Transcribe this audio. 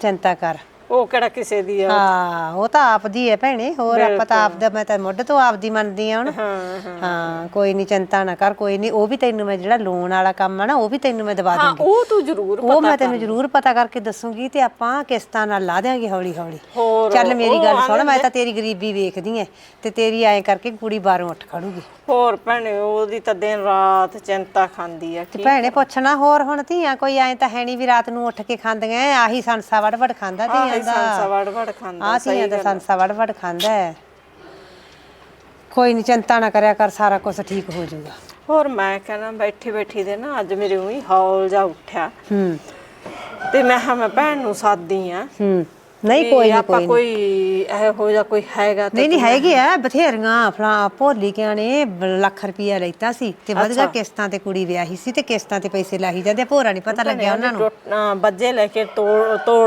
ਚਿੰਤਾ ਕਰ। ਉਹ ਕਿਹੜਾ ਕਿਸੇ ਦੀ ਆ? ਹਾਂ ਉਹ ਤਾਂ ਆਪਦੀ ਹੈ ਭੈਣੇ ਹੋਰ ਆਪਾਂ ਤਾਂ ਆਪਦਾ ਮੈਂ ਤਾਂ ਮੁੱਢ ਤੋਂ ਆਪਦੀ ਮੰਨਦੀ ਆ ਹੁਣ। ਹਾਂ ਕੋਈ ਨਹੀਂ ਚਿੰਤਾ ਨਾ ਕਰ ਕੋਈ ਨਹੀਂ ਉਹ ਵੀ ਤੈਨੂੰ ਮੈਂ ਜਿਹੜਾ ਲੋਨ ਵਾਲਾ ਕੰਮ ਆ ਨਾ ਉਹ ਵੀ ਤੈਨੂੰ ਮੈਂ ਦਵਾ ਦੂੰਗੀ। ਉਹ ਤੂੰ ਜ਼ਰੂਰ ਉਹ ਮੈਂ ਤੈਨੂੰ ਜ਼ਰੂਰ ਪਤਾ ਕਰਕੇ ਦੱਸੂਗੀ ਤੇ ਆਪਾਂ ਕਿਸ਼ਤਾਂ ਨਾਲ ਲਾ ਦਿਆਂਗੇ ਹੌਲੀ ਹੌਲੀ ਚੱਲ ਮੇਰੀ ਗੱਲ ਸੁਣ ਮੈਂ ਤਾਂ ਤੇਰੀ ਗਰੀਬੀ ਵੇਖਦੀ ਐ ਤੇ ਤੇਰੀ ਐਂ ਕਰਕੇ ਕੁੜੀ ਬਾਹਰੋਂ ਉੱਠ ਖੜੂਗੀ। ਹੋਰ ਭੈਣੇ ਉਹਦੀ ਤਾਂ ਦਿਨ ਰਾਤ ਚਿੰਤਾ ਖਾਂਦੀ ਆ ਤੇ ਭੈਣੇ ਪੁੱਛਣਾ ਹੋਰ ਹੁਣ ਧੀਆਂ ਕੋਈ ਐਂ ਤਾਂ ਹੈ ਨਹੀਂ ਵੀ ਰਾਤ ਨੂੰ ਉੱਠ ਕੇ ਖਾਂਦੀਆਂ ਆਹੀ ਸੰਸਾ ਵੜ ਵੜ ਖਾਂਦਾ ਧੀਆਂ ਆਹੀ ਦਾ ਸੰਸਾ ਵੜ ਵੜ ਖਾਂਦਾ ਆ ਧੀਆਂ ਦਾ ਸੰਸਾ ਵੜ ਵੜ ਖਾਂਦਾ ਹੈ। ਕੋਈ ਨਹੀਂ ਚਿੰਤਾ ਨਾ ਕਰਿਆ ਕਰ ਸਾਰਾ ਕੁਝ ਠੀਕ ਹੋ ਜਾਊਗਾ। ਹੋਰ ਮੈਂ ਕਹਿੰਦਾ ਬੈਠੀ ਬੈਠੀ ਦੇ ਨਾ ਅੱਜ ਮੇਰੇ ਉਹੀ ਹੌਲ ਜਾ ਉੱਠਿਆ। ਹੂੰ। ਤੇ ਮੈਂ ਹਾਂ ਮੈਂ ਭੈਣ ਨੂੰ ਸਾਦੀ ਆ। ਹੂੰ। ਨਹੀਂ ਕੋਈ ਨਹੀਂ ਆਪਾਂ ਕੋਈ ਇਹੋ ਜਿਹਾ ਕੋਈ ਹੈਗਾ ਤਾਂ ਨਹੀਂ ਨਹੀਂ ਹੈਗੀ ਆ ਬਥੇਰੀਆਂ ਫਲਾ ਭੋਲੀ ਕਿਆਂ ਨੇ ਬ- ਲੱਖ ਰੁਪਈਆ ਲੈਤਾ ਸੀ। ਤੇ ਵਧੀਆ ਕਿਸ਼ਤਾਂ ਤੇ ਕੁੜੀ ਵਿਆਹੀ ਸੀ ਤੇ ਕਿਸ਼ਤਾਂ ਤੇ ਪੈਸੇ ਲਾਹੀ ਜਾਂਦੇ ਆ, ਭੋਰਾ ਨਹੀਂ ਪਤਾ ਲੱਗਿਆ ਉਹਨਾਂ ਨੂੰ। ਟੁੱਟ- ਅਹ ਬੱਜੇ ਲੈ ਕੇ ਤੋੜ ਤੋੜ